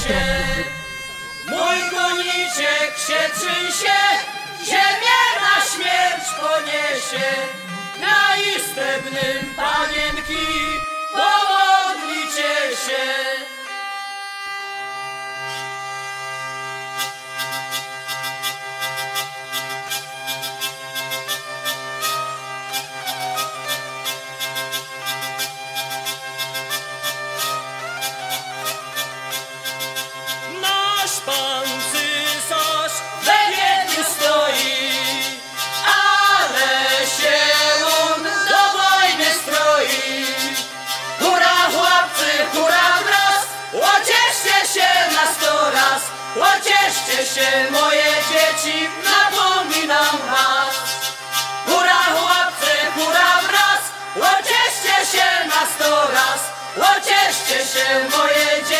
się. Mój koniczek się trzęsie, ziemię na śmierć poniesie. Na istebnym panienki, się moje dzieci, napominam was. Hurra chłopcy, hurra wraz, łocieszcie się na sto raz, łocieszcie się moje dzieci.